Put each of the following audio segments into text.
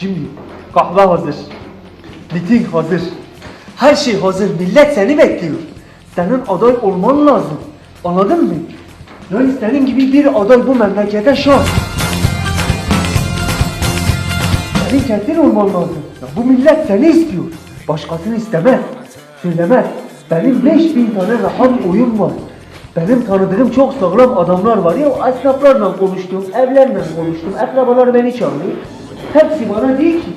Şimdi kahve hazır. Miting hazır. Her şey hazır. Millet seni bekliyor. Senin aday olman lazım. Anladın mı? Yani senin gibi bir aday bu memlekete şart. Senin kendin olman lazım. Ya bu millet seni istiyor. Başkasını istemez. Söylemez. Benim 5000 tane rahat oyun var. Benim tanıdığım çok sağlam adamlar var ya esnaflarla konuştum, evlerle konuştum, akrabalar beni çağırıyor. Hepsi bana diyor ki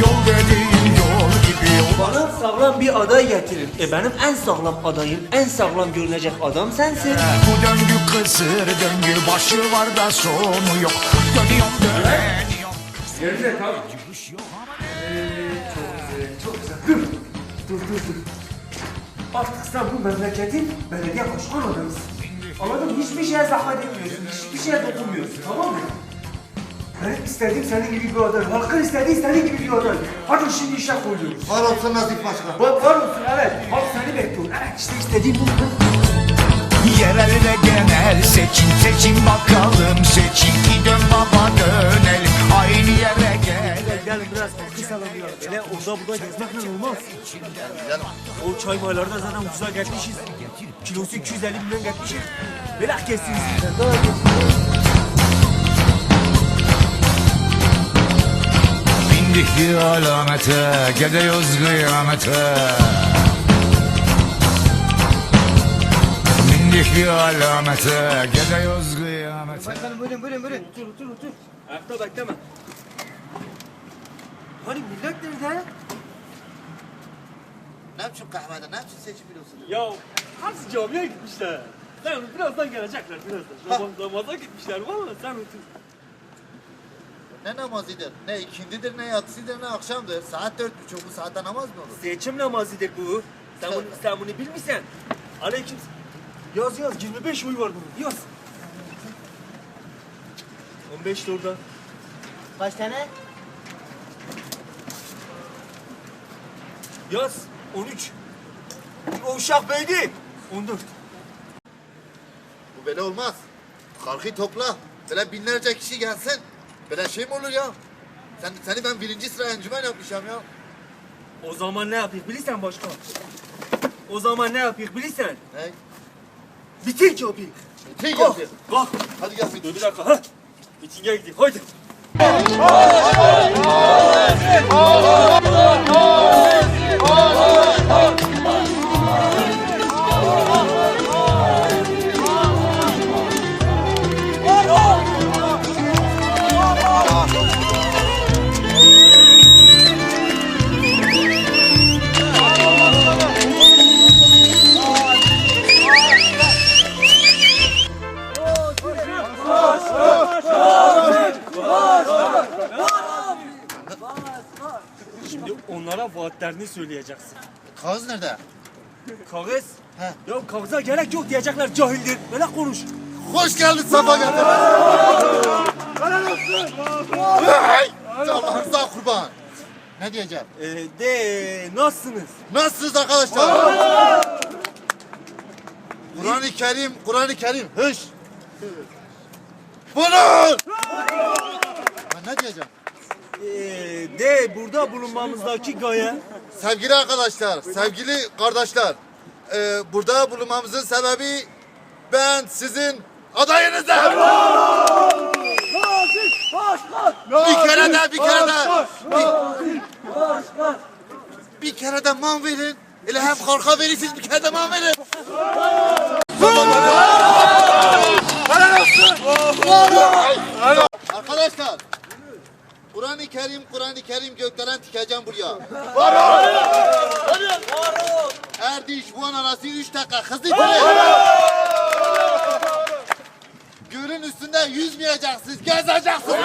Yol dediğin yol gibi bana sağlam bir aday getirin. E benim en sağlam adayım, en sağlam görünecek adam sensin. Bu döngü kısır döngü Başı var da sonu yok Dönüyorum dönüyorum Geride kal. çok güzel. Dur. Dur dur dur. Artık sen bu memleketin belediye başkan adamısın. Anladın mı? Hiçbir şeye zahmet etmiyorsun. Hiçbir şeye dokunmuyorsun. Tamam mı? Ben istediğim senin gibi bir aday. Halkın istediği senin gibi bir aday. Hadi şimdi işe koyuyoruz. Var olsun Nazif Başkan. Bak var olsun evet. Halk seni bekliyor. Evet işte istediğim bu. Yerel ve genel seçim seçim bakalım seçim ki dön baba dönelim Aynı yere gel Gel biraz halkı selamlayalım. Öyle orada burada gezmekle olmaz. O çay maylarda zaten ucuza gelmişiz. Kilosu 250 milyon gelmişiz. Böyle kesiyoruz. Bindik bir alamete Gidiyoruz kıyamete Bindik bir alamete Gidiyoruz kıyamete Başkanım buyurun buyurun buyurun. Otur otur otur. Ayakta bekleme. Hani millet nerede? Ne biçim kahvede, ne biçim seçim biliyorsun? Ya hepsi camiye gitmişler. Sen birazdan gelecekler birazdan. Namaza gitmişler valla sen otur. Ne namazıdır, ne ikindidir, ne yatsıdır, ne akşamdır. Saat dört buçuk, bu saatte namaz mı olur? Seçim namazıdır bu. Sen bunu, sen bunu bilmişsen. Aleyküm. Yaz yaz 25 oy var bunun. Yaz. 15 de orada. Kaç tane? Yaz 13. O uşak beydi. 14. Bu böyle olmaz. Halkı topla, böyle binlerce kişi gelsin. Böyle şey mi olur ya? Sen, seni ben birinci sıra encümen yapmışım ya. O zaman ne yapayım bilirsen başkan. O zaman ne yapayım bilirsen. Ne? Bitik yapayım. Tek Kalk. yapayım. Kalk. Hadi gel. Dur bir dakika ha. Mitinge gideyim haydi. Şimdi onlara vaatlerini söyleyeceksin. Kağız nerede? Kağıt. He. Ya kağıza gerek yok diyecekler cahildir. Böyle konuş. Hoş geldin Safa geldin. Hey! Allah'ınıza kurban. Ne diyeceğim? Ee, de nasılsınız? Nasılsınız arkadaşlar? Kur'an-ı Kerim, Kur'an-ı Kerim. Hış. Bunun! Ben ne diyeceğim? Ee, de burada bulunmamızdaki gaye. Sevgili arkadaşlar, sevgili kardeşler. e, burada bulunmamızın sebebi ben sizin adayınızım. Bir kere de, bir kere de. Bir, bir kere de man verin. Ile hem korka verirsiniz bir kere de man verin. Arkadaşlar, Kur'an-ı Kerim, Kur'an-ı Kerim gökdelen tikeceğim buraya. Erdiş Van arası 3 dakika hızlı tren. Gölün üstünde yüzmeyeceksiniz, gezeceksiniz.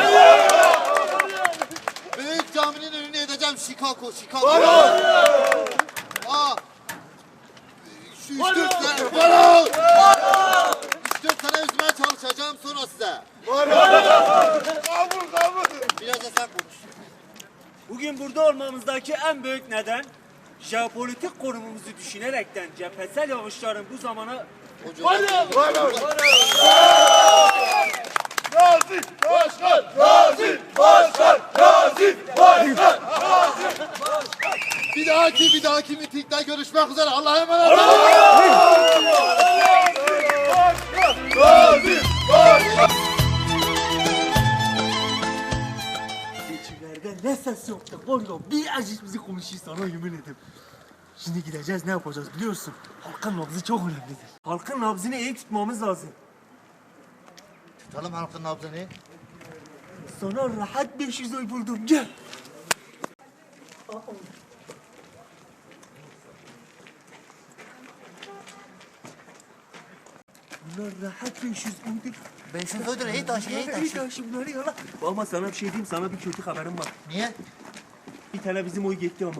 Büyük caminin önüne edeceğim Chicago, Chicago. Aa. Şu üç dört sene, Bana! Üç dört sene yüzmeye çalışacağım sonra size. Biraz da sen konuş. Bugün burada olmamızdaki en büyük neden jeopolitik konumumuzu düşünerekten cephesel yağışların bu zamana O cümle- Bir dahaki bir dahaki mitingde görüşmek üzere. Allah'a emanet olun. Seçimlerde ne ses yoktu var ya bir aciz bizi konuşuyor sana yemin ederim. Şimdi gideceğiz ne yapacağız biliyorsun? Halkın nabzı çok önemlidir. Halkın nabzını iyi tutmamız lazım. Tutalım halkın nabzını. Sana rahat 500 oy buldum gel. Bunlar rahat 500 oydur. Ben öldür. Ey taşı İyi taşı. taşı bunları yala. Ama sana bir şey diyeyim sana bir kötü haberim var. Niye? Bir tane bizim oy gitti ama.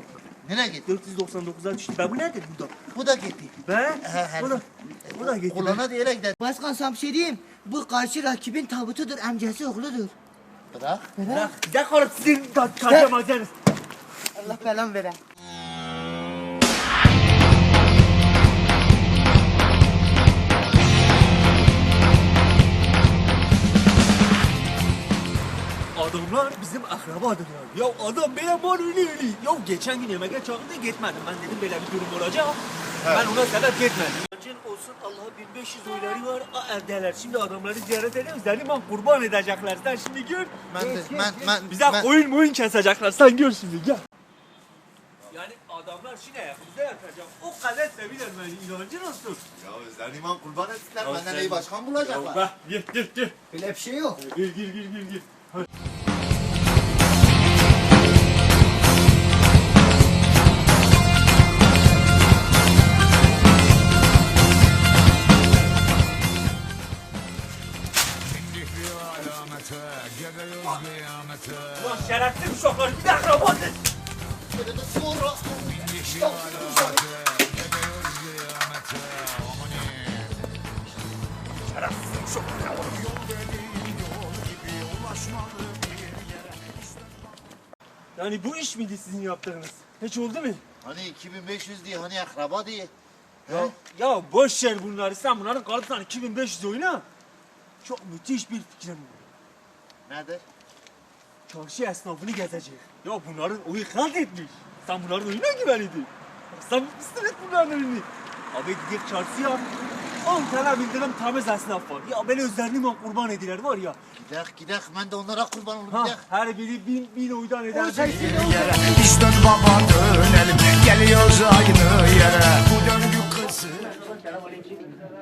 Nereye gitti? 499'a düştü. Ben bu nedir burada? Bu da gitti. Be? He, he. Bu da, bu da gitti. Kulağına diyerek gider. Başkan sana bir şey diyeyim. Bu karşı rakibin tabutudur, amcası oğludur. Bırak. Bırak. Ne kadar sizin kaçamayacağınız. Allah belan vere. Adamlar bizim akrabadır ya. Ya adam bana var öyle öyle. Ya geçen gün yemeğe çağırdı gitmedim. Ben dedim böyle bir durum olacak. Ben ona sebep gitmedim. Acil olsun Allah'a 1500 oyları var. Aa, evdeler. Şimdi adamları ziyaret ediyoruz. Dedim kurban edecekler. Sen şimdi gör. Ben de, ben, ben, Bize ben, oyun oyun kesecekler. Sen gör şimdi gel. Yani adamlar şimdi ayakımıza yatacak. O kadar sevilen beni inancın olsun. Ya Özden İmam kurban etsinler. Benden iyi başkan bulacaklar. Bak gir gir gir. Öyle bir şey yok. Gir gir gir gir gir. Şerefsiz uşaklar bir de akrabadır. Böyle de sonra. Yani bu iş miydi sizin yaptığınız? Hiç oldu mu? Hani 2500 diye hani akraba diye. Ya, ya boş ver bunları sen bunların kalırsan 2500 oyna. Çok müthiş bir fikrim var. Nedir? Çarşı esnafını gezecek. Ya bunların oyu kalt etmiş. Sen bunların oyuna güvenidin. Sen bitmişsin et bunların oyunu. Abi gidip çarşıya 10 tane bildirim temiz esnaf var. Ya beni özlerine kurban ediler var ya. Gidek gidek ben de onlara kurban olurum Ha, gidek. her biri bin, bin oydan eder. yere Biz dön baba dönelim Geliyoruz aynı yere Bu döngü kızı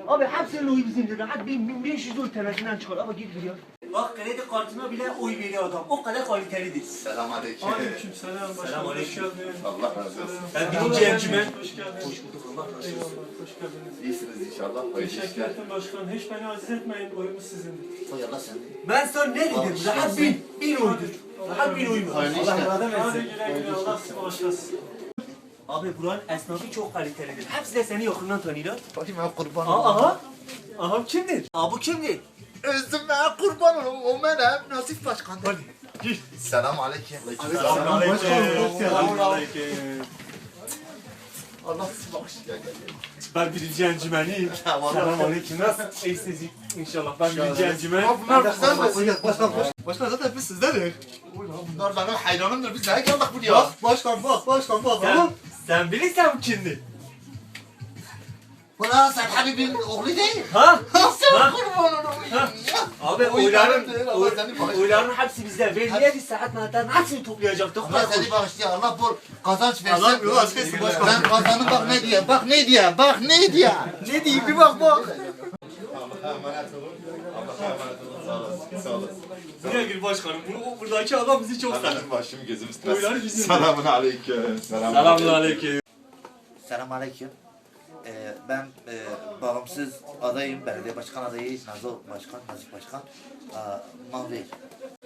Abi hepsinin oyu bizimdir. Hadi 1500 oy tanesinden çıkar ama git buraya. Bak kredi kartına bile oy veriyor adam. O kadar kalitelidir. Selam aleyküm. Aleykümselam başkanım. Selamünaleyküm. Hoş geldin. Allah razı olsun. Ben birinci encümen. Hoş geldin. Hoş bulduk Allah razı olsun. Eyvallah. Hoş geldiniz. İyisiniz inşallah. Hayırlı Teşekkür ederim başkanım. Hiç beni aziz etmeyin. Oyumuz sizindir. Hay Allah sen. Ben sana ne dedim? Rahat bin, bin oydur. Rahat bin oy mu? Hayırlı işler. Hadi güle güle. Allah sizi bağışlasın. Abi buranın esnafı çok kalitelidir. Hepsi de seni yakından tanıyorlar. Bakayım ben kurban Aa, aha. Aha kimdir? Aa bu kimdir? Özüm ben kurban olurum. O benim Nasip başkan. Hadi. Gir. Selam aleyküm. Selamünaleyküm. Allah sizi bağışlayacak. Ben birinci encümeniyim. Ya vallahi. Selamünaleyküm. Nasıl? İyisiniz inşallah. Ben birinci encümen. Bunlar bizden mi? Başkan, başkan zaten biz sizdenik. Bunlar benim hayranımdır. Biz ne geldik buraya? Başkan bak, başkan bak. Sen, sen bilirsen bu kimdir? Ulan sen Habib'in oğlu değil. Ha? Sen Ha? kurban olurum. Ha? Abi Oy oyların, oyların hepsi bizde. Ve niye bir saat neden hepsini toplayacaktık? Allah seni bağışlıyor. Allah bol kazanç versin. Allah etsin başkan. Ben kazanım bak ne diye. Bak ne diye. Bak ne diye. Ne diye bir bak bak. Buraya gir başkanım. Bu, buradaki adam bizi çok sever. Benim başım gözüm Oyları bizim. Selamun aleyküm. Selamünaleyküm. Selamünaleyküm. Ee, ben e, bağımsız adayım, belediye başkan adayı, Nazo Başkan, Nazif Başkan, Aa, Mahvey.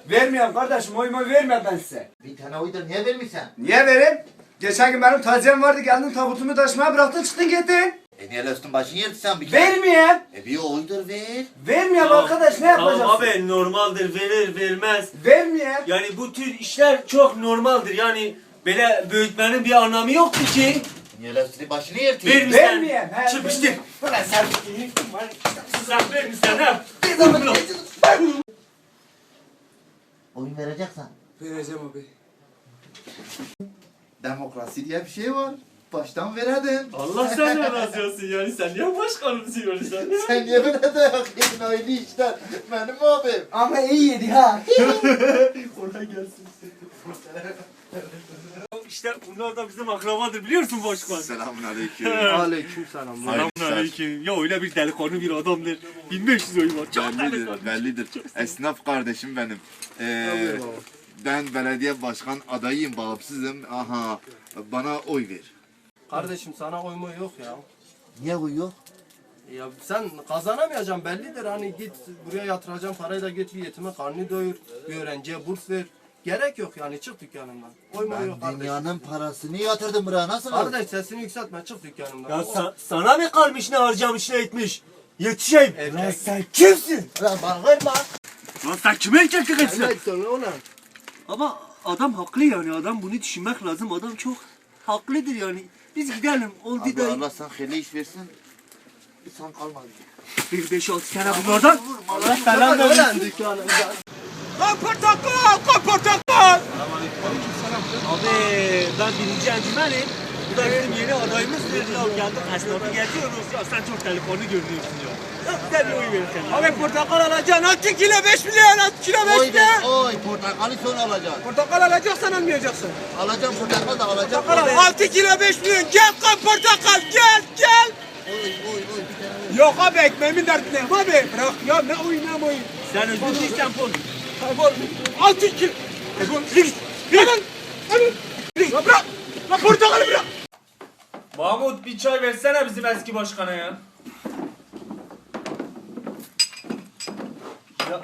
Vermiyorum kardeşim oyumu verme ben size. Bir tane oydur niye vermişsin? Niye vereyim? Geçen gün benim taziyem vardı geldin tabutumu taşımaya bıraktın çıktın gittin. E niye üstün başını yerdi sen bir kere? Vermeyeyim. E bir oydur ver. Vermiyorum arkadaş ne yapacaksın? Tamam abi normaldir verir vermez. Vermeyeyim. Yani bu tür işler çok normaldir. Yani böyle büyütmenin bir anlamı yoktur ki. Niye üstünü başını yerdi? Vermişsen. Vermeyeyim. he, vermeyeyim. Ulan sen Sen vermişsen ha. Oyun vereceksen. Vereceğim abi. Demokrasi diye bir şey var. Baştan veredin. Allah senden razı olsun yani sen niye başkanımızı görürsen? Sen niye böyle dayak yedin aile işler? Benim abim. Ama iyi yedi ha. Kolay gelsin. İşte bunlar da bizim akrabadır biliyorsun başkan. Selamun aleyküm. Aleyküm selam. Selamun aleyküm. Ya öyle bir delikanlı bir adamdır. 1500 oyu var. Çok Bellidir, delikanlı. bellidir. Esnaf kardeşim benim. Ee, ben belediye başkan adayıyım, bağımsızım. Aha, bana oy ver. Kardeşim sana oyma yok ya. Niye uyuyor? Ya sen kazanamayacaksın bellidir hani git buraya yatıracağım parayı da git bir yetime karnını doyur, bir öğrenciye burs ver. Gerek yok yani çık dükkanımdan. Oyma yok Ben kardeşim. dünyanın parasını yatırdım buraya nasıl olur? Kardeş sesini yükseltme çık dükkanımdan. Ya O- sa- sana mı kalmış ne harcamış ne etmiş? Yetişeyim. Evet. Lan sen kimsin? Lan bağırma. Lan sen kime erkeklik etsin? Evet sonra ona. Ama adam haklı yani adam bunu düşünmek lazım adam çok haklıdır yani. Biz gidelim oldu Abi da Allah sana hayırlı iş versin. Bir son kalmadı. bir beş altı sene bunlardan. Allah selam versin. Dükkanımdan. Abi ben birinci encümenim. Bu da bizim yeni adayımızdır. Ya geldik esnafı geziyoruz. Ya sen çok delikanlı görünüyorsun ya. Bize bir oy versene. Abi portakal alacaksın. 6 kilo 5 milyon. 6 kilo Oy ver, oy. Portakalı sonra alacaksın. Portakal alacaksan almayacaksın. Alacağım portakal da alacağım. Portakal Oy. 6 kilo 5 milyon gel kan portakal gel gel. Oy, oy, oy. Yok abi ekmeğimin derdine abi bırak ya ne oyun ne oyun. Sen özür dileysen pol. Kaybol 6 kilo. Kaybol. Hemen. Ya bırak. La portakalı bırak. Mahmut bir çay versene bizim eski başkana ya. Ya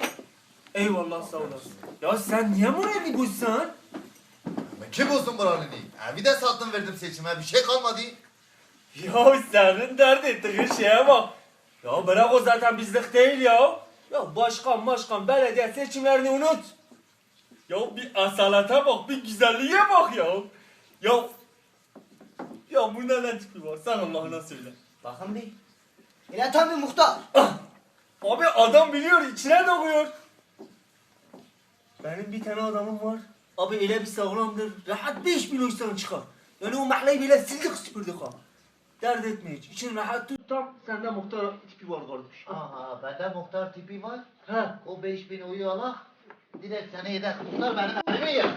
eyvallah sağ olasın. Ya sen niye moralini bozsan? Kim olsun buranın Evi de sattım verdim seçime. Bir şey kalmadı. Ya senin dert ettiğin şeye bak. Ya bırak o zaten bizlik değil ya. Ya başkan başkan belediye seçimlerini unut. Ya bir asalata bak, bir güzelliğe bak ya. Ya ya bu neden tipi var? Sen Allah'ına söyle. Bakın bir. İle tabi muhtar. Abi adam biliyor, içine dokuyor. Benim bir tane adamım var. Abi öyle bir sağlamdır. Rahat 5 milyon çıkar. Yani o mahalleyi bile sildik süpürdük ha. Dert etme hiç. İçin rahat tut tam. Sende muhtar tipi var kardeş. Aha bende muhtar tipi var. He. O 5000 oyu alak. Direkt seni yedek muhtar benim evime yer.